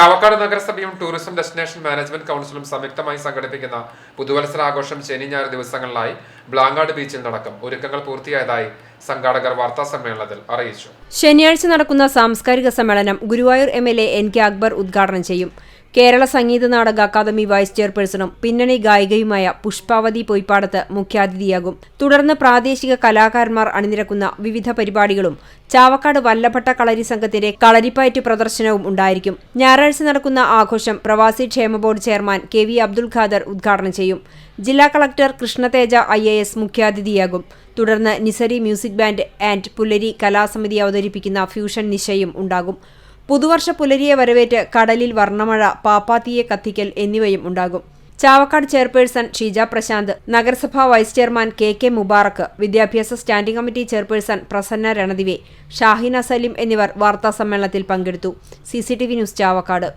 ചാവക്കാട് നഗരസഭയും tourism destination management കൗൺസിലും സംയുക്തമായി സംഘടിപ്പിക്കുന്ന പുതുവത്സരാഘോഷം ശനി ഞായർ ദിവസങ്ങളിലായി ബ്ലാങ്ങാട് ബീച്ചിൽ നടക്കും. ഒരുക്കങ്ങൾ പൂർത്തിയായതായി സംഘാടകർ വാർത്താ സമ്മേളനത്തിൽ അറിയിച്ചു. ശനിയാഴ്ച നടക്കുന്ന സാംസ്കാരിക സമ്മേളനം Guruvayur M L A N K Akbar ഉദ്ഘാടനം ചെയ്യും. കേരള സംഗീത നാടക അക്കാദമി വൈസ് ചെയർപേഴ്സണും പിന്നണി ഗായികയുമായ പുഷ്പാവതി പൊയ്പാടത്ത് മുഖ്യാതിഥിയാകും. തുടർന്ന് പ്രാദേശിക കലാകാരന്മാർ അണിനിരക്കുന്ന വിവിധ പരിപാടികളും ചാവക്കാട് വല്ലഭട്ട കളരി സംഘത്തിന്റെ കളരിപ്പയറ്റ് പ്രദർശനവും ഉണ്ടായിരിക്കും. ഞായറാഴ്ച നടക്കുന്ന ആഘോഷം പ്രവാസി ക്ഷേമ board chairman K V Abdul Khader ഉദ്ഘാടനം ചെയ്യും. ജില്ലാ collector Krishnateja I A S മുഖ്യാതിഥിയാകും. തുടർന്ന് Nisari music band and Pullari കലാസമിതി അവതരിപ്പിക്കുന്ന ഫ്യൂഷൻ നിശയും ഉണ്ടാകും. പുതുവർഷ പുലരിയെ വരവേറ്റ് കടലിൽ വർണമഴ പാപ്പാത്തിയെ കത്തിക്കൽ എന്നിവയും ഉണ്ടാകും. ചാവക്കാട് ചെയർപേഴ്സൺ ഷീജ പ്രശാന്ത് നഗരസഭാ vice chairman K K Mubarak വിദ്യാഭ്യാസ standing committee chairperson Prasanna Ranadive Shahina Saleem എന്നിവർ വാർത്താസമ്മേളനത്തിൽ പങ്കെടുത്തു. C news Chavakkad.